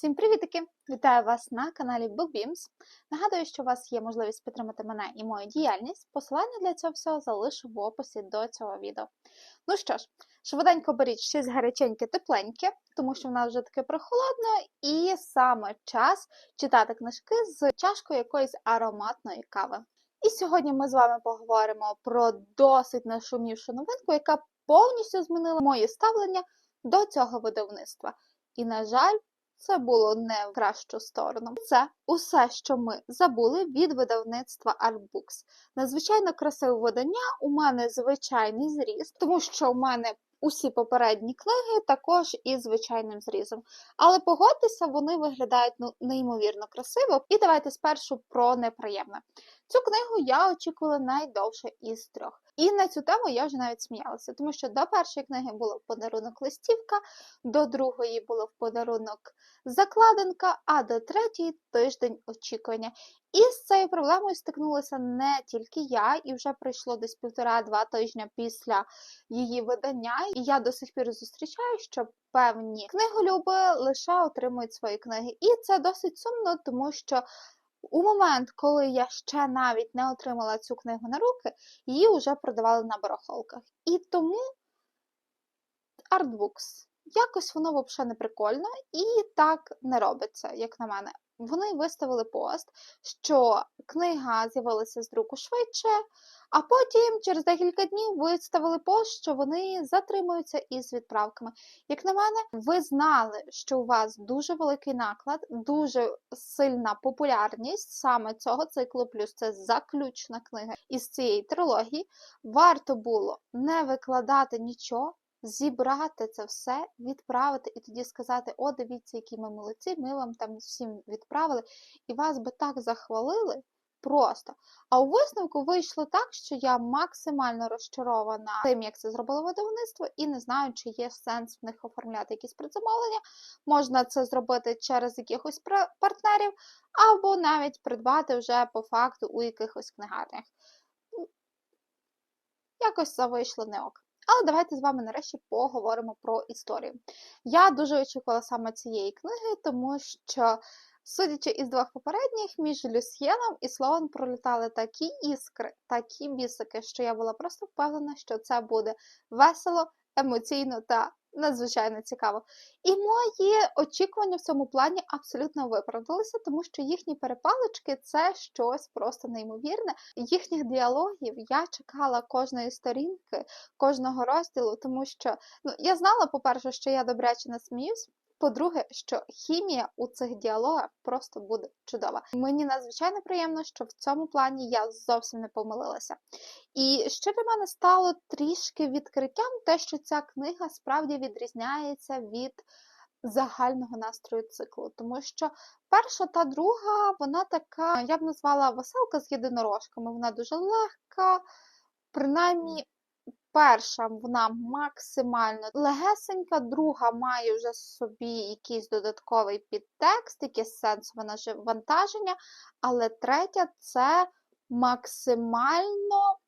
Всім привітики! Вітаю вас на каналі BookBeams. Нагадую, що у вас є можливість підтримати мене і мою діяльність. Посилання для цього всього залишу в описі до цього відео. Ну що ж, швиденько беріть щось гаряченьке, тепленьке, тому що в нас вже таке прохолодно, і саме час читати книжки з чашкою якоїсь ароматної кави. І сьогодні ми з вами поговоримо про досить нашумівшу новинку, яка повністю змінила моє ставлення до цього видавництва. І, на жаль, це було не в кращу сторону. Це усе, що ми забули від видавництва Artbooks. Надзвичайно красиве видання. У мене звичайний зріз, тому що у мене усі попередні книги також із звичайним зрізом. Але погодьтеся, вони виглядають ну, неймовірно красиво. І давайте спершу про неприємне. Цю книгу я очікувала найдовше із трьох. І на цю тему я вже навіть сміялася, тому що до першої книги було в подарунок листівка, до другої було в подарунок закладинка, а до третьої тиждень очікування. І з цією проблемою стикнулася не тільки я, і вже пройшло десь півтора-два тижні після її видання. І я до сих пір зустрічаю, що певні книголюби лише отримують свої книги. І це досить сумно, тому що. У момент, коли я ще навіть не отримала цю книгу на руки, її вже продавали на барахолках. І тому артбукс. Якось воно взагалі не прикольно і так не робиться, як на мене. Вони виставили пост, що книга з'явилася з друку швидше, а потім через декілька днів виставили пост, що вони затримуються із відправками. Як на мене, ви знали, що у вас дуже великий наклад, дуже сильна популярність саме цього циклу, плюс це заключна книга із цієї трилогії. Варто було не викладати нічого зібрати це все, відправити і тоді сказати: О, дивіться, які ми молодці, ми вам там всім відправили, і вас би так захвалили. Просто. А у висновку вийшло так, що я максимально розчарована тим, як це зробило видавництво, і не знаю, чи є сенс в них оформляти якісь предзамовлення. Можна це зробити через якихось партнерів, або навіть придбати вже по факту у якихось книгарнях. Якось це вийшло не ок. Але давайте з вами нарешті поговоримо про історію. Я дуже очікувала саме цієї книги, тому що, судячи із двох попередніх, між Люсьєном і Словом пролітали такі іскри, такі бісики, що я була просто впевнена, що це буде весело, емоційно та надзвичайно цікаво. І мої очікування в цьому плані абсолютно виправдалися, тому що їхні перепалочки це щось просто неймовірне. Їхніх діалогів я чекала кожної сторінки, кожного розділу, тому що ну, я знала, по-перше, що я добряче насміюсь. По-друге, що хімія у цих діалогах просто буде чудова. Мені надзвичайно приємно, що в цьому плані я зовсім не помилилася. І ще для мене стало трішки відкриттям те, що ця книга справді відрізняється від загального настрою циклу. Тому що перша та друга, вона така, я б назвала веселка з єдинорожками, вона дуже легка, принаймні. Перша вона максимально легесенька, друга має вже собі якийсь додатковий підтекст, якесь сенсове навантаження, але третя це максимально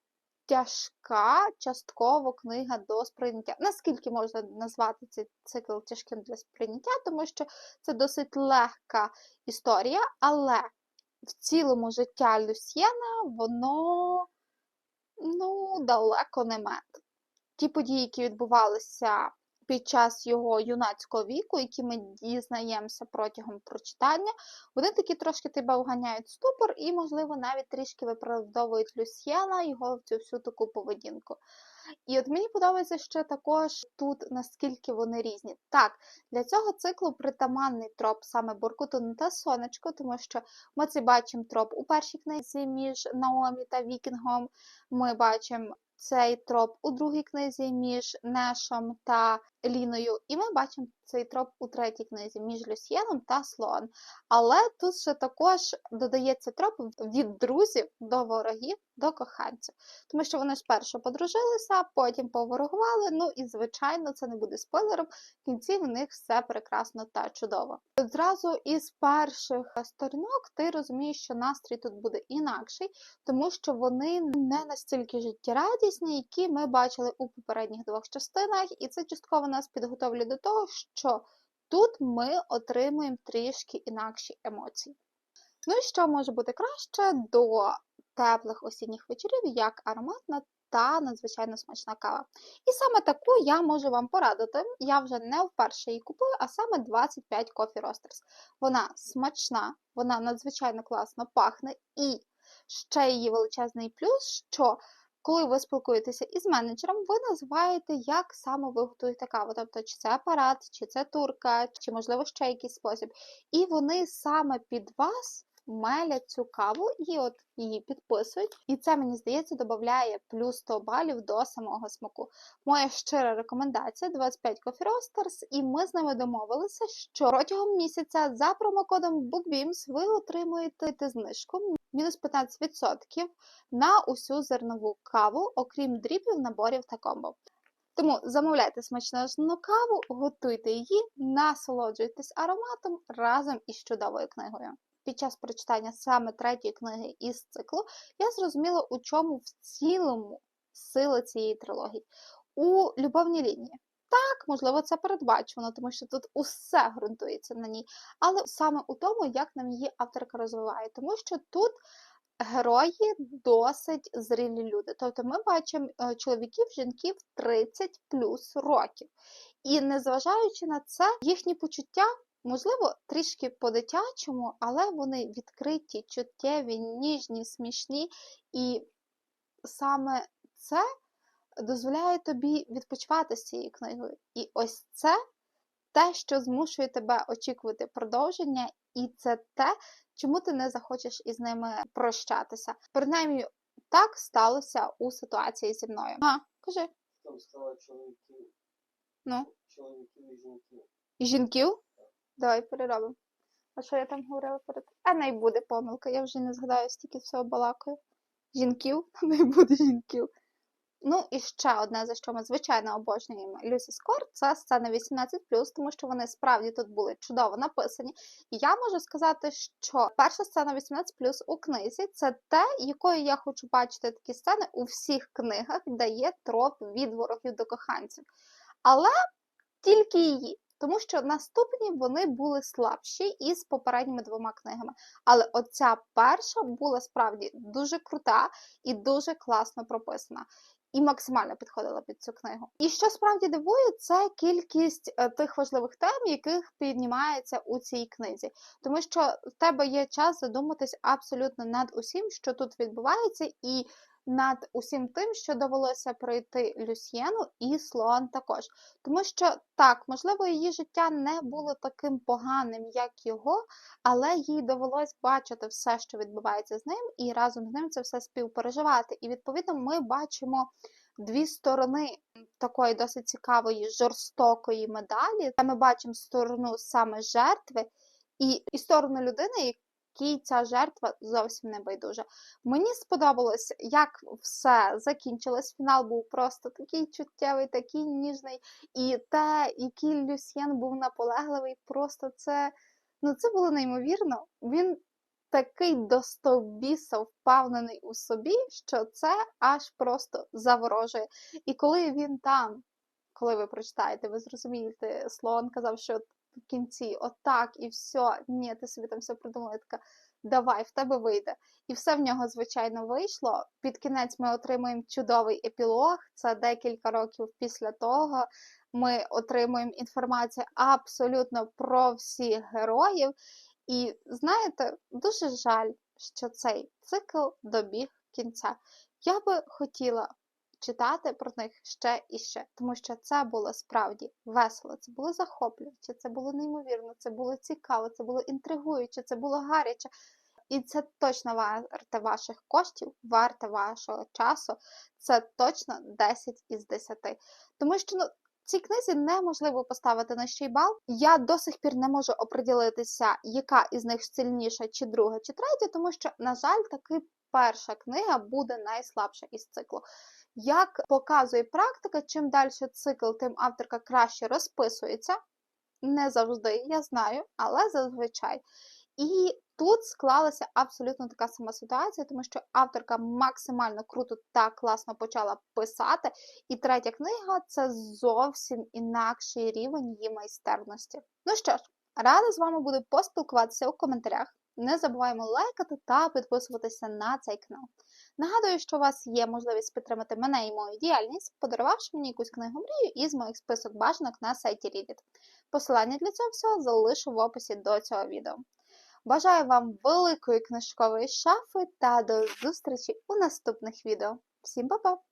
тяжка частково книга до сприйняття. Наскільки можна назвати цей цикл тяжким для сприйняття, тому що це досить легка історія, але в цілому життя Люсьєна воно ну, далеко не мед. Ті події, які відбувалися під час його юнацького віку, які ми дізнаємося протягом прочитання, вони такі трошки тебе вганяють ступор і, можливо, навіть трішки виправдовують Люсьєна, його в цю всю таку поведінку. І от мені подобається ще також тут, наскільки вони різні. Так, для цього циклу притаманний троп саме Буркутун та Сонечко, тому що ми це бачимо троп у першій книзі між Наомі та Вікінгом. Ми бачимо цей троп у другій книзі між Нешом та Ліною, і ми бачимо цей троп у третій книзі між Люсьєном та Слоан. Але тут ще також додається троп від друзів до ворогів до коханців. Тому що вони спершу подружилися, потім поворогували. Ну і, звичайно, це не буде спойлером. В кінці в них все прекрасно та чудово. Одразу із перших сторінок ти розумієш, що настрій тут буде інакший, тому що вони не настільки життєрадісні, які ми бачили у попередніх двох частинах, і це частково нас підготовлює до того, що тут ми отримуємо трішки інакші емоції. Ну і що може бути краще до теплих осінніх вечорів, як ароматна та надзвичайно смачна кава. І саме таку я можу вам порадити. Я вже не вперше її купую, а саме 25 Coffee Roasters. Вона смачна, вона надзвичайно класно пахне, і ще її величезний плюс, що коли ви спілкуєтеся із менеджером, ви називаєте, як саме ви готуєте каву. Тобто, чи це апарат, чи це турка, чи, можливо, ще якийсь спосіб. І вони саме під вас мелять цю каву і от її підписують. І це, мені здається, додає плюс 100 балів до самого смаку. Моя щира рекомендація 25 Coffee Roasters, і ми з ними домовилися, що протягом місяця за промокодом BookBeams ви отримуєте знижку мінус 15% на усю зернову каву, окрім дрібів, наборів та комбо. Тому замовляйте смачну каву, готуйте її, насолоджуйтесь ароматом разом із чудовою книгою. Під час прочитання саме третьої книги із циклу я зрозуміла, у чому в цілому сила цієї трилогії. У любовній лінії. Так, можливо, це передбачено, тому що тут усе ґрунтується на ній. Але саме у тому, як нам її авторка розвиває, тому що тут герої досить зрілі люди. Тобто ми бачимо е, чоловіків, жінків 30 плюс років. І незважаючи на це, їхні почуття. Можливо, трішки по-дитячому, але вони відкриті, чуттєві, ніжні, смішні, і саме це дозволяє тобі відпочивати з цією книгою. І ось це те, що змушує тебе очікувати продовження, і це те, чому ти не захочеш із ними прощатися. Принаймні, так сталося у ситуації зі мною. Ага, кажи. Там сказала чоловіків, Ну, чоловіків і жінків. і жінків? Давай переробимо. А що я там говорила перед? А не буде помилка, я вже не згадаю стільки всього балакаю. Жінків, не буде жінків. Ну і ще одне, за що ми звичайно обожнюємо Люсі Скор, це сцени 18+, тому що вони справді тут були чудово написані. І я можу сказати, що перша сцена 18+, у книзі це те, якою я хочу бачити такі сцени у всіх книгах, де є троп від ворогів до коханців. Але тільки її. Тому що наступні вони були слабші із попередніми двома книгами. Але оця перша була справді дуже крута і дуже класно прописана. І максимально підходила під цю книгу. І що справді дивує, це кількість е, тих важливих тем, яких піднімається у цій книзі. Тому що в тебе є час задуматись абсолютно над усім, що тут відбувається, і над усім тим, що довелося пройти Люсьєну і Слоан також. Тому що так, можливо, її життя не було таким поганим, як його, але їй довелось бачити все, що відбувається з ним, і разом з ним це все співпереживати. І відповідно ми бачимо. Дві сторони такої досить цікавої жорстокої медалі. Та ми бачимо сторону саме жертви і, і сторону людини, якій ця жертва зовсім не байдужа. Мені сподобалось, як все закінчилось. Фінал був просто такий чуттєвий, такий ніжний, і те, який Люсьєн був наполегливий, просто це, ну, це було неймовірно. Він такий достовбіса впевнений у собі, що це аж просто заворожує. І коли він там, коли ви прочитаєте, ви зрозумієте, Слоан казав, що в кінці отак і все, ні, ти собі там все придумала, така. Давай, в тебе вийде. І все в нього, звичайно, вийшло. Під кінець ми отримуємо чудовий епілог. Це декілька років після того. Ми отримуємо інформацію абсолютно про всіх героїв. І знаєте, дуже жаль, що цей цикл добіг кінця. Я би хотіла читати про них ще і ще, тому що це було справді весело, це було захоплююче, це було неймовірно, це було цікаво, це було інтригуюче, це було гаряче. І це точно варте ваших коштів, варте вашого часу. Це точно 10 із 10. Тому що ну, цій книзі неможливо поставити нижчий бал. Я до сих пір не можу оприділитися, яка із них сильніша, чи друга, чи третя, тому що, на жаль, таки перша книга буде найслабша із циклу. Як показує практика, чим далі цикл, тим авторка краще розписується. Не завжди, я знаю, але зазвичай. І тут склалася абсолютно така сама ситуація, тому що авторка максимально круто та класно почала писати, і третя книга це зовсім інакший рівень її майстерності. Ну що ж, рада з вами буду поспілкуватися у коментарях. Не забуваємо лайкати та підписуватися на цей канал. Нагадую, що у вас є можливість підтримати мене і мою діяльність, подарувавши мені якусь книгу мрію із моїх список бажанок на сайті Reddit. Посилання для цього всього залишу в описі до цього відео. Бажаю вам великої книжкової шафи та до зустрічі у наступних відео. Всім па-па!